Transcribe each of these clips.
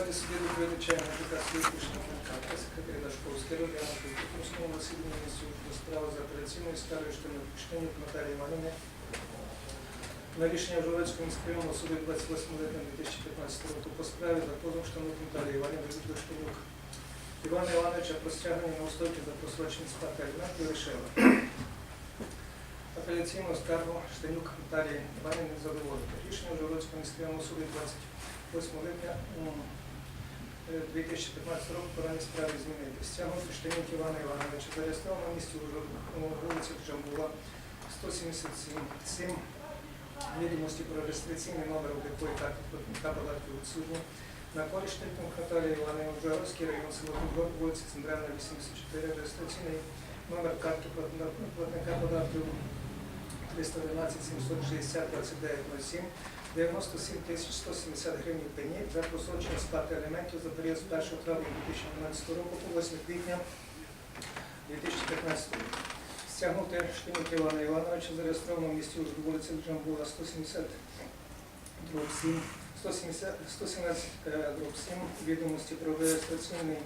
складі суді доповідача Матюка Світлішник та секретаря Дашковський в Кухнському засіданні місцю до справи за операційною скаргою Штанюк Наталії Іванівни на рішення Жовецького міськрайонного суду 28 липня 2015 року по справі за позов Штанюк Наталії Іванівни Штанюк Івана Івановича про стягнення на устойки за просрочені сплати аліментів вирішила. Апеляційну скаргу Штанюк Наталії Іванівни задоволити. Рішення Жовецького міськрайонного суду 28 липня м, е, 2015 року по даній справі змінити. Стягнути Штанюк Івана Івановича зареєстровано на місці вулиці Джамбула 177 відомості про реєстраційний номер облікової карти платника податків відсутні. На користь Наталії Івановни Обжаровський район село Кунгор, вулиця Центральна, 84, реєстраційний номер картки платника платника податків 311 760 29 07 97 170 гривень пені за просрочення сплати аліментів за період з 1 травня 2012 року по 8 квітня 2015 року. Стягнути Штинюк Івана Івановича зареєстровано в місті Ужгород, вулиця Джамбула 170 дроб 7, 170, 117 е, дроб 7, відомості про реєстраційний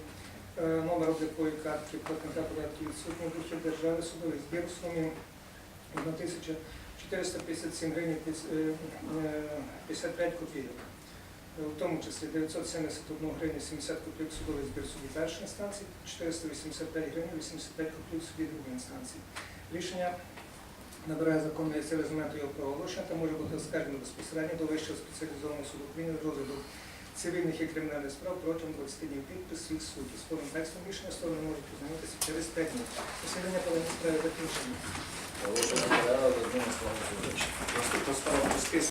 е, номер облікової картки платника податків відсутній дохід держави судовий збір у сумі 1457 гривень е, 55 копійок. В тому числі 971 гривень 70 копійок судовий збір суді першої інстанції, 485 гривень 85 копійок суді другої інстанції. Рішення набирає законної сили з моменту його проголошення та може бути оскаржено безпосередньо до Вищого спеціалізованого суду України з розгляду цивільних і кримінальних справ протягом 20 днів підпис всіх суддів. З повним текстом рішення сторони можуть познайомитися через 5 днів. Засідання по справи закінчено. Положення порядок, Володимир Славович. Наступна справа по списку.